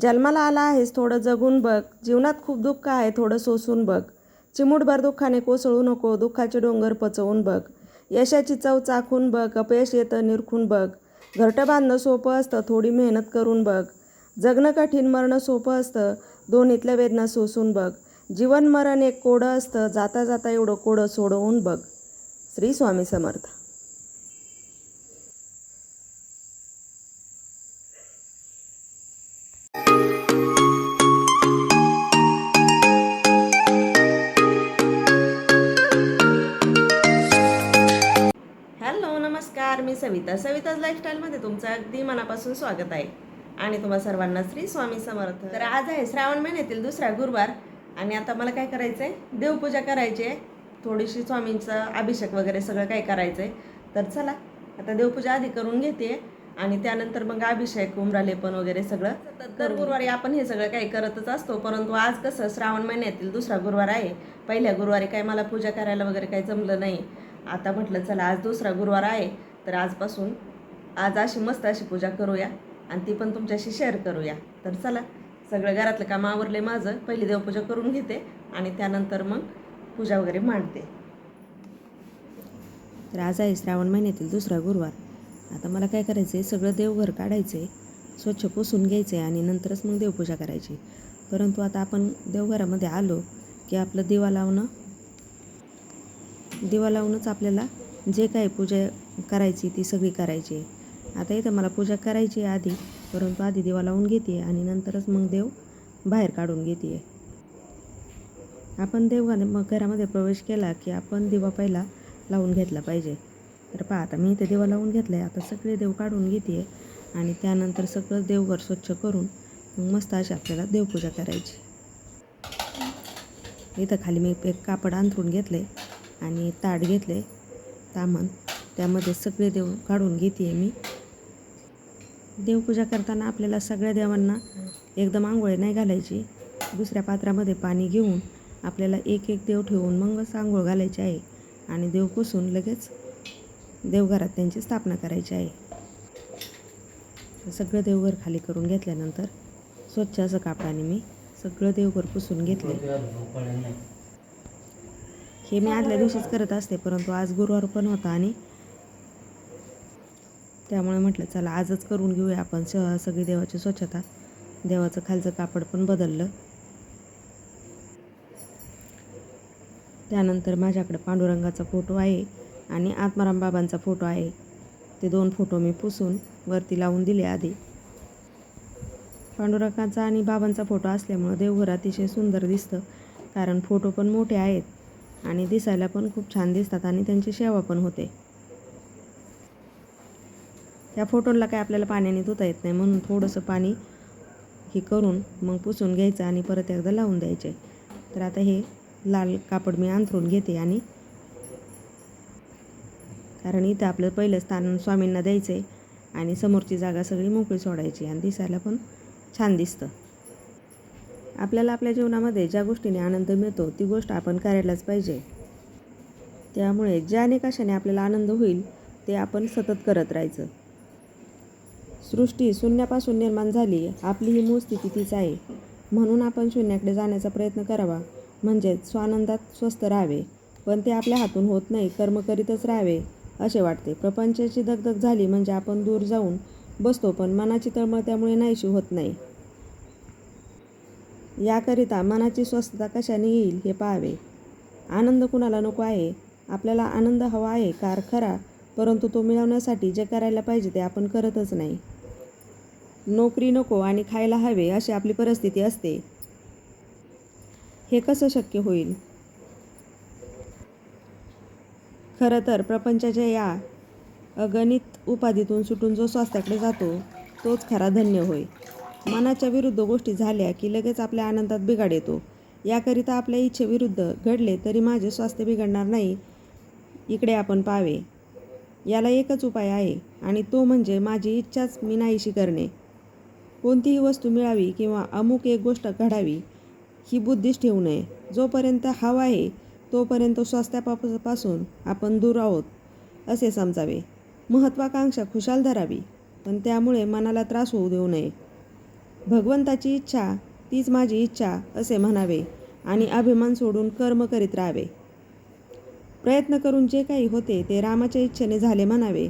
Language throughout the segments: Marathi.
जन्माला आला आहेस थोडं जगून बघ. जीवनात खूप दुःख आहे थोडं सोसून बघ. चिमूटभर दुःखाने कोसळू नको दुःखाचे डोंगर पचवून बघ. यशाची चव चाखून बघ अपयश येतं निरखून बघ. घरटं बांधणं सोपं असतं थोडी मेहनत करून बघ. जगणं कठीण मरणं सोपं असतं दोन्हीतल्या वेदना सोसून बघ. जीवन मरण एक कोडं असतं जाता जाता एवढं कोडं सोडवून बघ. श्री स्वामी समर्थ. सविताज लाईफस्टाईलमध्ये तुमचं अगदी मनापासून स्वागत आहे. आणि तुम्हा सर्वांना श्री स्वामी समर्थ. तर आज आहे श्रावण महिन्यातील दुसरा गुरुवार. आणि आता मला काय करायचं आहे देवपूजा करायची आहे. थोडीशी स्वामींचा अभिषेक वगैरे सगळं काय करायचं आहे तर चला आता देवपूजा आधी करून घेते आणि त्यानंतर मग अभिषेक उमरालेपण वगैरे सगळं. दर गुरुवारी आपण हे सगळं काही करतच असतो. परंतु आज कसं श्रावण महिन्यातील दुसरा गुरुवार आहे. पहिल्या गुरुवारी काही मला पूजा करायला वगैरे काही जमलं नाही. आता म्हटलं चला आज दुसरा गुरुवार आहे. तर आजपासून आज अशी मस्त अशी पूजा करूया आणि ती पण तुमच्याशी शेअर करूया. तर चला सगळं घरातलं काम आवरले माझं पहिली देवपूजा करून घेते आणि त्यानंतर मग पूजा वगैरे मांडते. तर आज आहे श्रावण महिन्यातील दुसरा गुरुवार. आता मला काय करायचं आहे सगळं देवघर काढायचं आहे स्वच्छ पुसून घ्यायचं आहे आणि नंतरच मग देवपूजा करायची. परंतु आता आपण देवघरामध्ये आलो की आपलं दिवा लावणं दिवा लावूनच आपल्याला जे काही पूजा करायची ती सगळी करायची. आहे आता इथं मला पूजा करायची आहे आधी परंतु आधी दिवा लावून घेते आणि नंतरच मग देव बाहेर काढून घेते आपण देव मग घरामध्ये प्रवेश केला की आपण दिवा पहिला लावून घेतला पाहिजे. तर पहा आता मी इथे देवा लावून घेतला आहे आता सगळे देव काढून घेते आणि त्यानंतर सगळं देवघर स्वच्छ करून मग मस्त अशी आपल्याला देवपूजा करायची. इथं खाली मी एक कापड अंथरून घेतले आणि ताट घेतले तामण. त्यामध्ये सगळे देव काढून घेते मी. देवपूजा करताना आपल्याला सगळ्या देवांना एकदम आंघोळी नाही घालायची. दुसऱ्या पात्रामध्ये पाणी घेऊन आपल्याला एक एक देव ठेवून मगच आंघोळ घालायची आहे आणि देव पुसून लगेच देवघरात त्यांची स्थापना करायची आहे. सगळं देवघर खाली करून घेतल्यानंतर स्वच्छ असं कापडाने मी सगळं देवघर पुसून घेतले हे मी आदल्या दिवशीच करत असते परंतु आज गुरुवार पण होता आणि त्यामुळे म्हटलं चला आजच करून घेऊया आपण स सगळी देवाची स्वच्छता. देवाचं खालचं कापड पण बदललं. त्यानंतर माझ्याकडे पांडुरंगाचा फोटो आहे आणि आत्माराम बाबांचा फोटो आहे. ते दोन फोटो मी पुसून वरती लावून दिले आधी. पांडुरंगाचा आणि बाबांचा फोटो असल्यामुळं देवघर अतिशय सुंदर दिसतं कारण फोटो पण मोठे आहेत आणि दिसायला पण खूप छान दिसतात आणि त्यांची सेवा पण होते. त्या फोटोला काय आपल्याला पाण्याने धुता येत नाही. म्हणून थोडंसं पाणी हे करून मग पुसून घ्यायचं आणि परत एकदा लावून द्यायचे. तर आता हे लाल कापड मी अंथरून घेते आणि कारण इथं आपलं पहिलं स्थान स्वामींना द्यायचं आहे आणि समोरची जागा सगळी मोकळी सोडायची आणि दिसायला पण छान दिसतं. आपल्याला आपल्या जीवनामध्ये ज्या गोष्टीने आनंद मिळतो ती गोष्ट आपण करायलाच पाहिजे. त्यामुळे ज्या कशाने आपल्याला आनंद होईल ते आपण सतत करत राहायचं. सृष्टी शून्यापासून निर्माण झाली. आपली ही मूळ स्थिती तीच आहे. म्हणून आपण शून्याकडे जाण्याचा प्रयत्न करावा. म्हणजेच स्वानंदात स्वस्थ राहावे. पण ते आपल्या हातून होत नाही कर्म करीतच राहावे असे वाटते. प्रपंचाची दगदग झाली म्हणजे आपण दूर जाऊन बसतो पण मनाची तळमळ त्यामुळे नाहीशी होत नाही. याकरिता मनाची स्वस्थता कशाने येईल हे पाहावे. आनंद कुणाला नको आहे? आपल्याला आनंद हवा आहे कार खरा परंतु तो मिळवण्यासाठी जे करायला पाहिजे ते आपण करतच नाही. नोकरी नको आणि खायला हवे अशी आपली परिस्थिती असते. हे कसं शक्य होईल? खरं तर प्रपंचाच्या या अगणित उपाधीतून सुटून जो स्वास्थ्याकडे जातो तोच खरा धन्य होय. मनाच्या विरुद्ध गोष्टी झाल्या की लगेच आपल्या आनंदात बिघाड येतो. याकरिता आपल्या इच्छेविरुद्ध घडले तरी माझे स्वास्थ्य बिघडणार नाही. इकडे आपण पावे याला एकच उपाय आहे आणि तो म्हणजे माझी इच्छाच मी नाहीशी करणे. कोणतीही वस्तू मिळावी किंवा अमुक एक गोष्ट घडावी ही बुद्धीच ठेवू नये. जोपर्यंत हवा आहे तोपर्यंत स्वास्थ्यापासून आपण दूर आहोत असे समजावे. महत्त्वाकांक्षा खुशाल धरावी पण त्यामुळे मनाला त्रास होऊ देऊ नये. भगवंताची इच्छा तीच माझी इच्छा असे म्हणावे आणि अभिमान सोडून कर्म करीत राहावे. प्रयत्न करून जे काही होते ते रामाच्या इच्छेने झाले म्हणावे.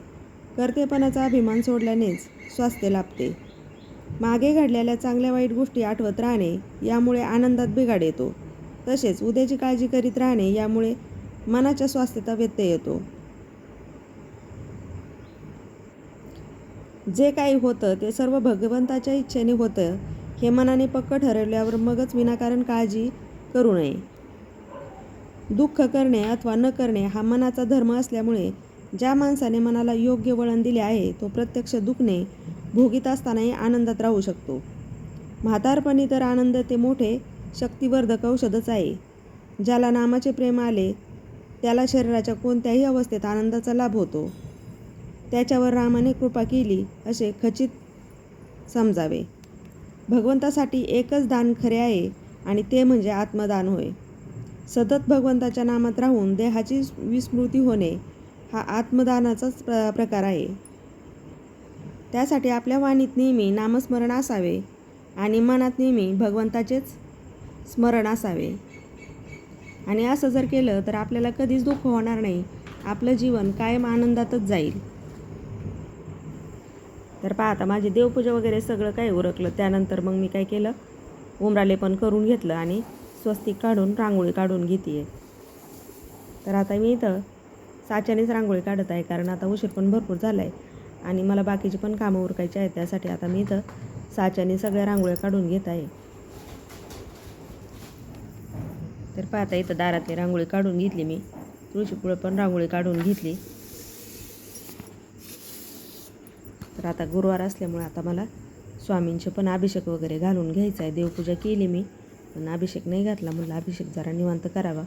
कर्तेपणाचा अभिमान सोडल्यानेच स्वास्थ्य लाभते. मागे घडलेल्या चांगल्या वाईट गोष्टी आठवत राहणे यामुळे आनंदात बिघाड येतो. तसेच उद्याची काळजी करीत राहणे यामुळे मनाच्या स्वास्थ्याचा व्यत्यय येतो. जे काही होतं ते सर्व भगवंताच्या इच्छेने होतं हे मनाने पक्क ठरवल्यावर मगच विनाकारण काळजी करू नये. दुःख करणे अथवा न करणे हा मनाचा धर्म असल्यामुळे ज्या माणसाने मनाला योग्य वळण दिले आहे तो प्रत्यक्ष दुखणे भोगीत असतानाही आनंदात राहू शकतो. म्हातारपणी तर आनंद ते मोठे शक्तिवर्धक औषधच आहे. ज्याला नामाचे प्रेम आले त्याला शरीराच्या कोणत्याही अवस्थेत आनंदाचा लाभ होतो. त्याच्यावर रामाने कृपा केली असे खचित समजावे. भगवंतासाठी एकच दान खरे आहे आणि ते म्हणजे आत्मदान होय. सतत भगवंताच्या नामात राहून देहाची विस्मृती होणे हा आत्मदानाचाच प्र प्रकार आहे. त्यासाठी आपल्या वाणीत नेहमी नामस्मरण असावे आणि मनात नेहमी भगवंताचेच स्मरण असावे. आणि असं जर केलं तर आपल्याला कधीच दुःख होणार नाही. आपलं जीवन कायम आनंदातच जाईल. तर पहा आता माझी देवपूजा वगैरे सगळं काही उरकलं. त्यानंतर मग मी काय केलं? उमराले पण करून घेतलं आणि स्वस्तिक काढून रांगोळी काढून घेते तर आता मी इथं साच्यानेच रांगोळी काढत आहे कारण आता उशीर पण भरपूर झाला आहे आणि मला बाकीची पण कामं उरकायची आहेत त्यासाठी आता मी इथं साच्याने सगळ्या रांगोळ्या काढून घेत आहे. तर पाहता इथं दारातली रांगोळी काढून घेतली मी. तुळशीपुळं पण रांगोळी काढून घेतली. तर आता गुरुवार असल्यामुळे आता मला स्वामींचे पण अभिषेक वगैरे घालून घ्यायचा आहे. देवपूजा केली मी पण अभिषेक नाही घातला. म्हटलं अभिषेक जरा निवांत करावा.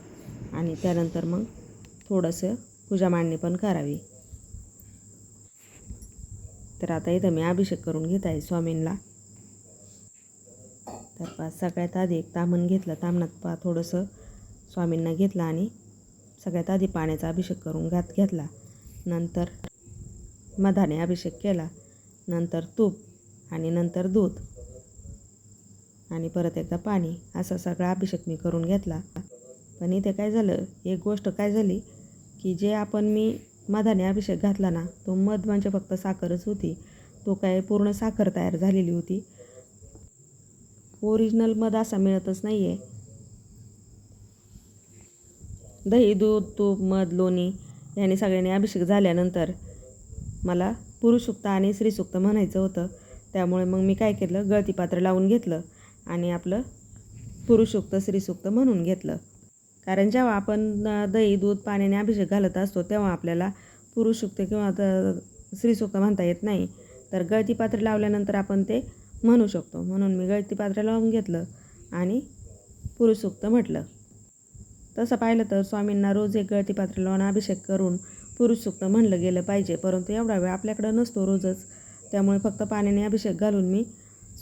आणि त्यानंतर मग थोडंसं पूजा मांडणी पण करावी. तर आता इथं मी अभिषेक करून घेत आहे स्वामींना तर पा सगळ्यात आधी एक तामण घेतलं तामणात पा थोडंसं स्वामींना घेतलं आणि सगळ्यात आधी पाण्याचा अभिषेक करून घात घेतला. नंतर मधाने अभिषेक केला नंतर तूप आणि नंतर दूध आणि परत एकदा पाणी असा सगळा अभिषेक मी करून घेतला. पण इथे काय झालं एक गोष्ट काय झाली की जे आपण मी मधाने अभिषेक घातला ना तो मध म्हणजे फक्त साखरच होती. तो काय पूर्ण साखर तयार झालेली होती. ओरिजिनल मध असा मिळतच नाही आहे दही दूध तूप मध लोणी याने सगळ्यांनी अभिषेक झाल्यानंतर मला पुरुषसुक्त आणि स्त्रीसुक्त म्हणायचं होतं. त्यामुळे मग मी काय केलं? गळती पात्र लावून घेतलं आणि आपलं पुरुषसुक्त स्त्रीसुक्त म्हणून घेतलं. कारण जेव्हा आपण दही दूध पाण्याने अभिषेक घालत असतो तेव्हा आपल्याला पुरुषुक्त किंवा तर स्त्रीसुक्त म्हणता येत नाही. तर गळती पात्र लावल्यानंतर आपण ते म्हणू शकतो. म्हणून मी गळती पात्र लावून घेतलं आणि पुरुषुक्त म्हटलं. तसं पाहिलं तर स्वामींना रोज एक गळती पात्र लावून अभिषेक करून पुरुषसुक्त म्हणलं गेलं पाहिजे. परंतु एवढा वेळ आपल्याकडं नसतो रोजच. त्यामुळे फक्त पाण्याने अभिषेक घालून मी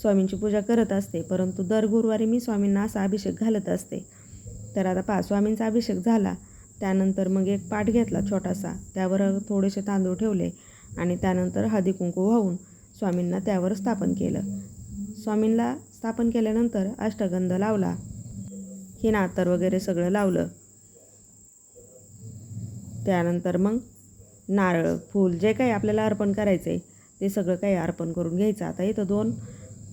स्वामींची पूजा करत असते. परंतु दर गुरुवारी मी स्वामींना असा अभिषेक घालत असते. तर आता पहा स्वामींचा अभिषेक झाला. त्यानंतर मग एक पाठ घेतला छोटासा. त्यावर थोडेसे तांदूळ ठेवले आणि त्यानंतर हळदी कुंकू वाहून स्वामींना त्यावर स्थापन केलं. स्वामींना स्थापन केल्यानंतर अष्टगंध लावला. हे नातर वगैरे सगळं लावलं. त्यानंतर मग नारळ फूल जे काही आपल्याला अर्पण करायचं आहे ते सगळं काही अर्पण करून घ्यायचं. आता इथं दोन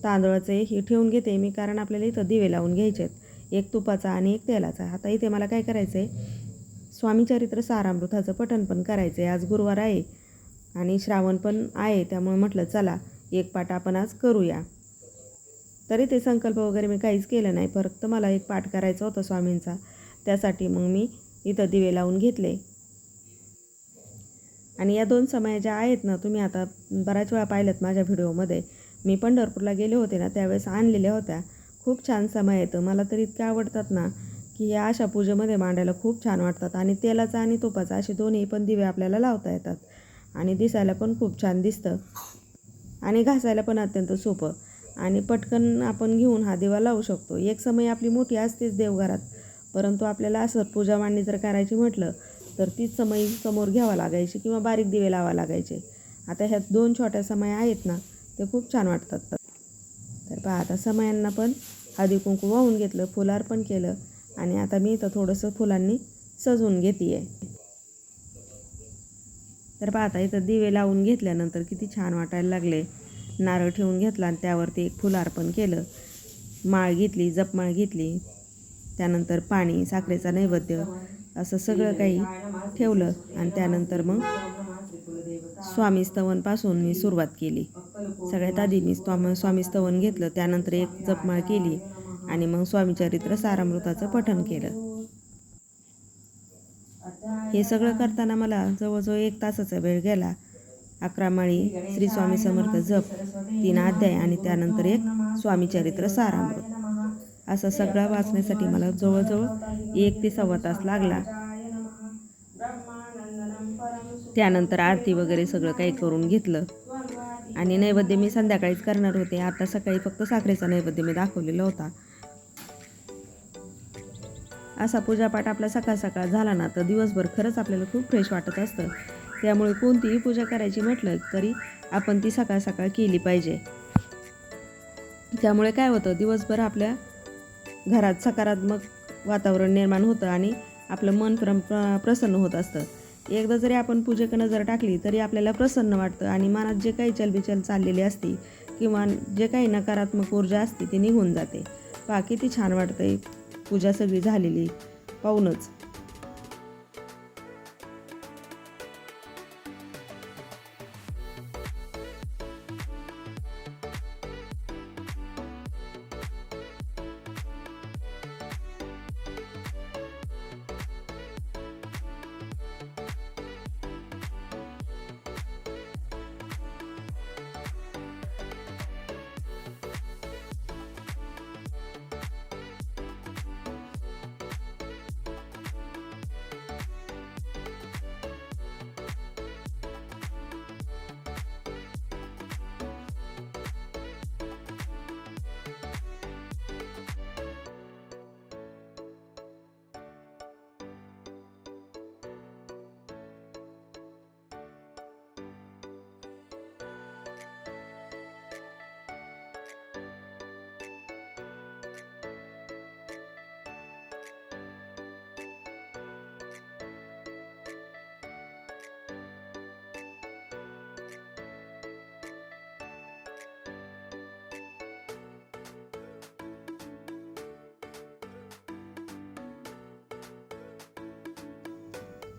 तांदळाचे हे ठेवून घेते मी कारण आपल्याला इथं दिवे लावून घ्यायचे आहेत एक तुपाचा आणि एक तेलाचा. आता इथे मला काय करायचं आहे स्वामीचरित्र सारामृताचं पठण पण करायचं आहे आज गुरुवार आहे आणि श्रावण पण आहे त्यामुळे म्हटलं चला एक पाठ आपण आज करूया. तरी ते संकल्प वगैरे मी काहीच केलं नाही. फक्त मला एक पाठ करायचा होता स्वामींचा. त्यासाठी मग मी इथं दिवे लावून घेतले. आणि या दोन समया ज्या आहेत ना तुम्ही आता बऱ्याच वेळा पाहिल्यात माझ्या व्हिडिओमध्ये. मी पंढरपूरला गेले होते ना त्यावेळेस आणलेल्या होत्या. खूप छान समय येतं. मला तर इतक्या आवडतात ना की या अशा पूजेमध्ये मांडायला खूप छान वाटतात. आणि तेलाचा आणि तुपाचा असे दोन्ही पण दिवे आपल्याला लावता येतात. आणि दिसायला पण खूप छान दिसतं. आणि घासायला पण अत्यंत सोपं. आणि पटकन आपण घेऊन हा दिवा लावू शकतो. एक समय आपली मोठी असतेच देवघरात. परंतु आपल्याला असं पूजा मांडणी जर करायची म्हटलं तर तीच समय समोर घ्यावा लागायची किंवा बारीक दिवे लावा लागायचे. आता ह्या दोन छोट्या समय आहेत ना ते खूप छान वाटतात. पहा आता समयांना पण हळदी कुंकू वाहून घेतलं फुलार्पण केलं आणि आता मी इथं थोडंसं फुलांनी सजवून घेते आहे तर पाहता इथं दिवे लावून घेतल्यानंतर किती छान वाटायला लागले. नारळ ठेवून घेतला आणि त्यावरती एक फुलार्पण केलं. माळ घेतली जपमाळ घेतली. त्यानंतर पाणी साखरेचा नैवेद्य असं सगळं काही ठेवलं आणि त्यानंतर मग स्वामी स्तवनपासून मी सुरुवात केली. सगळ्यात आधी मी स्वाम स्वामी स्तवन घेतलं त्यानंतर एक जपमाळ केली आणि मग स्वामीचरित्र सारामृताचं पठण केलं. हे सगळं करताना मला जवळजवळ एक तासाचा वेळ गेला. अकरा माळी श्री स्वामी समर्थ जप तीन अध्याय आणि त्यानंतर एक स्वामीचरित्र सारामृत. असं सगळं वाचण्यासाठी मला जवळजवळ एक ते सव्वा तास लागला. त्यानंतर आरती वगैरे सगळं काही करून घेतलं. आणि नैवेद्य मी संध्याकाळीच करणार होते. आता सकाळी फक्त साखरेचा नैवेद्य मी दाखवलेला होता. असा पूजापाठ आपला सकाळ सकाळ झाला ना तर दिवसभर खरंच आपल्याला खूप फ्रेश वाटत असतं. त्यामुळे कोणतीही पूजा करायची म्हटलं तरी आपण ती सकाळ सकाळ केली पाहिजे. त्यामुळे काय होतं दिवसभर आपल्या घरात सकारात्मक वातावरण निर्माण होतं आणि आपलं मन प्र प्रसन्न होत असतं. एकदा जरी आपण पूजेकडे नजर टाकली तरी आपल्याला प्रसन्न वाटतं आणि मनात जे काही चलबिचल चाललेली असते किंवा जे काही नकारात्मक ऊर्जा असते ती निघून जाते. बाकी किती छान वाटतंय पूजा सगळी झालेली. पाहूनच.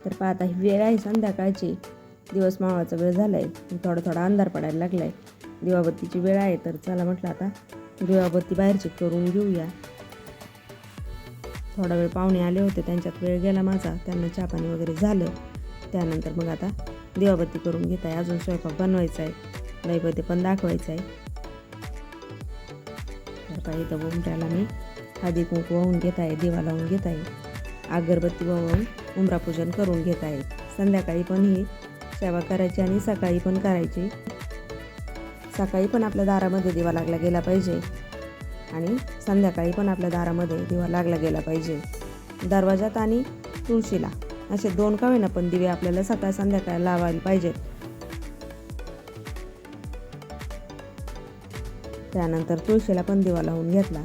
तर पाहता ही वेळ आहे संध्याकाळची. दिवस मावळाचा वेळ झाला आहे थोडा थोडा अंधार पडायला लागला आहे दिवाबत्तीची वेळ आहे तर चला म्हटलं आता दिवाबत्ती बाहेरची करून घेऊया. थोडा वेळ पाहुणे आले होते त्यांच्यात वेळ गेला माझा. त्यांना चहापाणी वगैरे झालं. त्यानंतर मग आता दिवाबत्ती करून घेत आहे. अजून स्वयंपाक बनवायचा आहे नैवेद्य पण दाखवायचं आहे तर इथं बोमट्याला मी हळदी कुंकू वाहून घेत आहे दिवा लावून घेत आहे. अगरबत्ती वाहून उमरापूजन करून घेत आहे संध्याकाळी पण ही सेवा करायची आणि सकाळी पण करायची. सकाळी पण आपल्या दारामध्ये दिवा लागला गेला पाहिजे. आणि संध्याकाळी पण आपल्या दारामध्ये दिवा लागला गेला पाहिजे. दरवाजात आणि तुळशीला असे दोन का होईना पण दिवे आपल्याला सकाळ संध्याकाळ लावायला पाहिजेत. त्यानंतर तुळशीला पण दिवा लावून घेतला.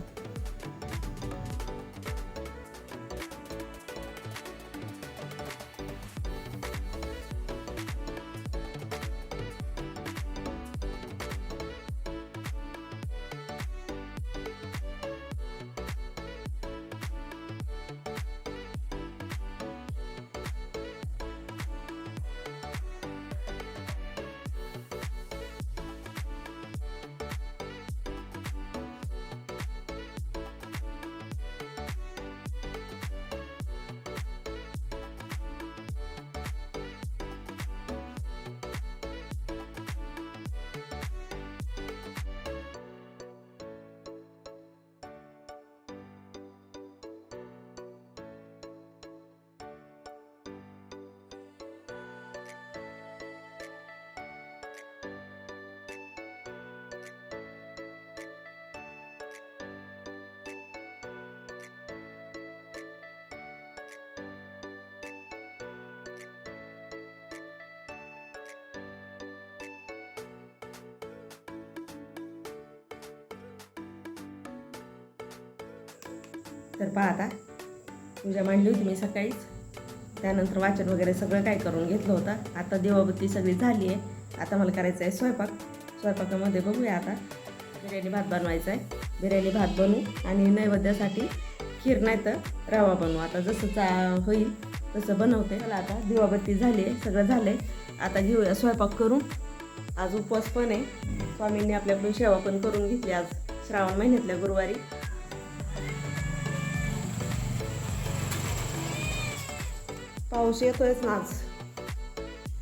तर पहा आता. पूजा मांडली होती मी सकाळीच. त्यानंतर वाचन वगैरे सगळं काय करून घेतलं होतं. आता दिवाबत्ती सगळी झाली आहे आता मला करायचं आहे स्वयंपाक. स्वयंपाकामध्ये बघूया आता. बिर्याणी भात बनवायचा आहे बिर्याणी भात बनवू आणि नैवेद्यासाठी खीर नाही तर रवा बनवू. आता जसं चा होईल तसं बनवते. मला आता दिवाबत्ती झाली आहे सगळं झालं आहे आता घेऊया स्वयंपाक करू आज उपवास पण आहे. स्वामींनी आपल्याकडून सेवा पण करून घेतली आज. श्रावण महिन्यातल्या गुरुवारी. पाऊस येतोयच ना आज.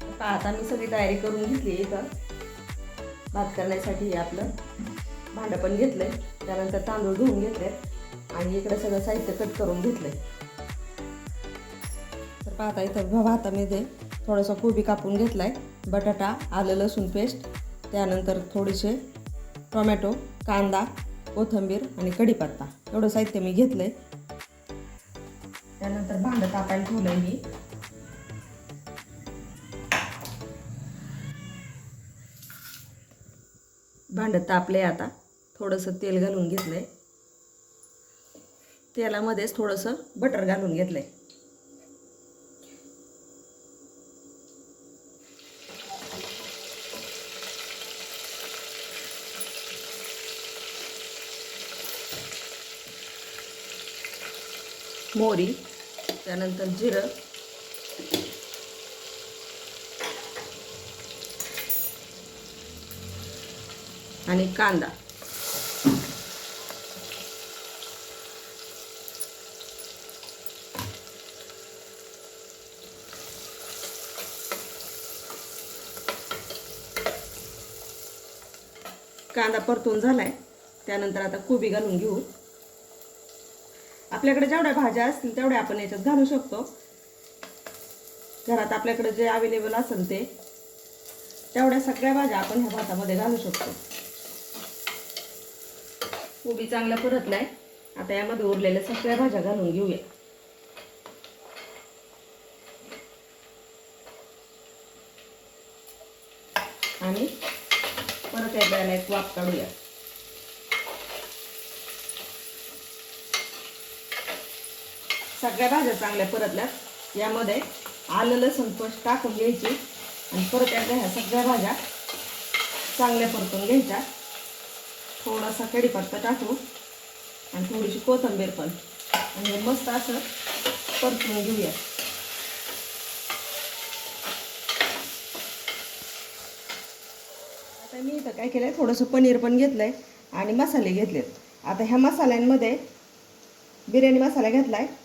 आता आता मी सगळी तयारी करून घेतली आहे इथं. भात करण्यासाठी आपलं भांडं पण घेतलंय. त्यानंतर तांदूळ धुवून घेतले आणि इकडे सगळं साहित्य कट करून घेतलंय. तर पाहता इथं भातामध्ये थोडासा कोबी कापून घेतलाय. बटाटा आलं लसूण पेस्ट. त्यानंतर थोडेसे टोमॅटो कांदा कोथिंबीर आणि कढीपत्ता. एवढं साहित्य मी घेतलंय. त्यानंतर भांडं तापायला ठेवलंय मी. भांडं तापले आता. थोडंसं तेल घालून घेतलंय. तेलामध्येच थोडंसं बटर घालून घेतलंय. मोहरी. त्यानंतर जिरं. आणि कांदा. कांदा परतून झालाय. त्यानंतर आता कोबी घालून घेऊ. आपल्याकडे जेवढ्या भाज्या असतील तेवढ्या आपण याच्यात घालू शकतो. घरात आपल्याकडे जे अवेलेबल असेल ते तेवढ्या सगळ्या भाज्या आपण ह्या भातामध्ये घालू शकतो. कोबी चांगला परतलाय. आता यामध्ये उरलेल्या सगळ्या भाज्या घालून घेऊया. आणि परत एकदा याला एक वाफ काढूया. सगळ्या भाज्या चांगल्या परतल्यात. यामध्ये आलं लसूण पेस्ट टाकून घ्यायची. आणि परत एकदा ह्या सगळ्या भाज्या चांगल्या परतून घ्यायच्या. थोडासा कढीपत्ता टाकू. आणि थोडीशी कोथिंबीर पण. आणि हे मस्त असं परतून घेऊया. आता मी इथं काय केलं आहे थोडंसं पनीर पण घेतलं आहे आणि मसाले घेतलेत. आता ह्या मसाल्यांमध्ये बिर्याणी मसाला घेतला आहे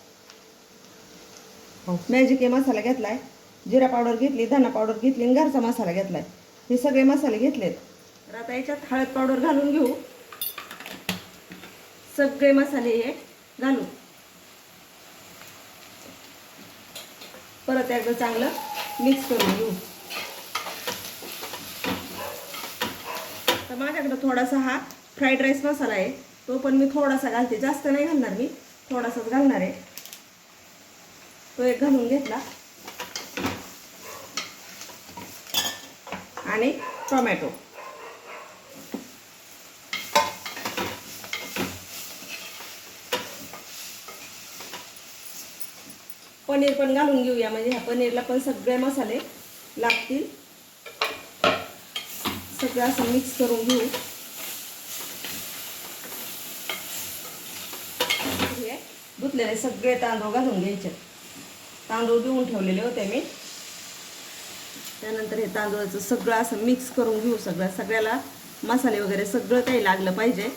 हो. मॅजिक हे मसाला घेतला आहे जिरा पावडर घेतली धना पावडर घेतली आणि घरचा मसाला घेतला आहे हे सगळे मसाले घेतलेत. तर आता याच्यात हळद पावडर घालून घेऊ. सगळे मसाले हे घालू परत एकदा चांगलं मिक्स करून घेऊ. तर माझ्याकडं थोडासा हा फ्राईड राईस मसाला आहे. तो पण मी थोडासा घालते. जास्त नाही घालणार मी. थोडासाच घालणार आहे. तो एक घालून घेतला. आणि टोमॅटो. पनीर पण घालून घेऊया. म्हणजे ह्या पनीरला पण सगळे मसाले लागतील. सगळं असं मिक्स करून घेऊ. धुतलेले सगळे तांदूळ घालून घ्यायचे. तांदूळ देऊन ठेवलेले होते मी. त्यानंतर हे तांदूळाचं सगळं असं मिक्स करून घेऊ सगळं. सगळ्याला मसाले वगैरे सगळं काही लागलं पाहिजे.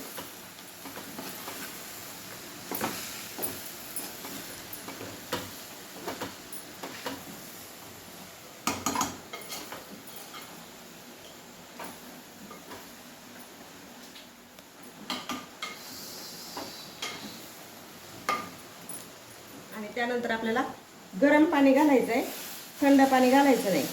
आणि त्यानंतर आपल्याला गरम पाणी घालायचं आहे थंड पाणी घालायचं नाही.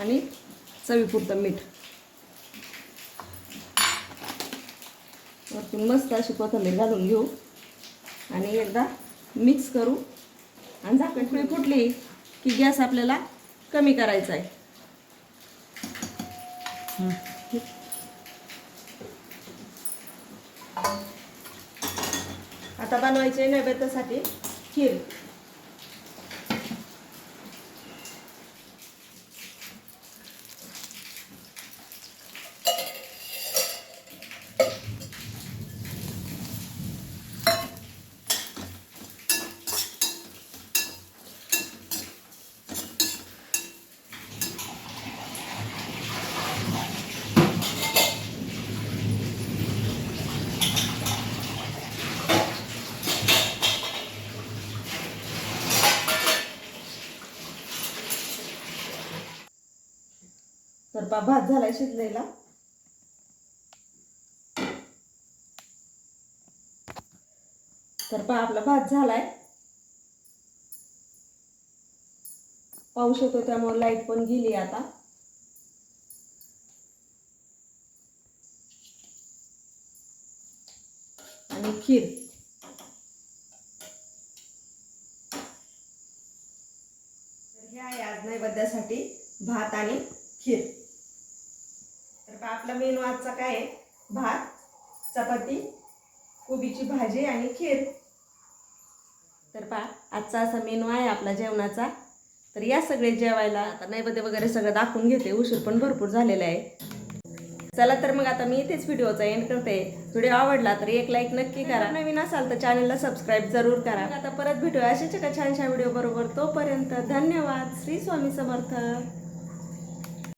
आणि चवीपुरतं मीठ. वरतून मस्त अशी कोथंबीर घालून घेऊ. आणि एकदा मिक्स करू. आणि झाकण फुळी फुटली की गॅस आपल्याला कमी करायचा आहे. आता बनवायचे नैवेद्यासाठी खीर. तर भात झालाय शिजलेला. तर पा आपला भात झालाय. पाहू शकतो त्यामुळे लाइट पण गेली आता. आणि खीर. तर हे आहे आज नैवेद्यासाठी भात आणि खीर. आपला मेनू आजचा काय आहे? भात चपाती कोबीची भाजी आणि खीर. तर पहा आजचा असा मेनू आहे आपला जेवणाचा. तर या सगळे जेवायला आता नैवेद्य वगैरे सगळं दाखवून घेते. उशीर पण भरपूर झालेला आहे. चला तर मग आता मी इथेच व्हिडिओचा एंड करते. व्हिडिओ आवडला तर एक लाईक नक्की करा. नवीन असाल तर चॅनलला सबस्क्राईब जरूर करा. आता परत भेटूया. अशाच एका छानशा व्हिडिओ बरोबर तोपर्यंत धन्यवाद. श्री स्वामी समर्थ.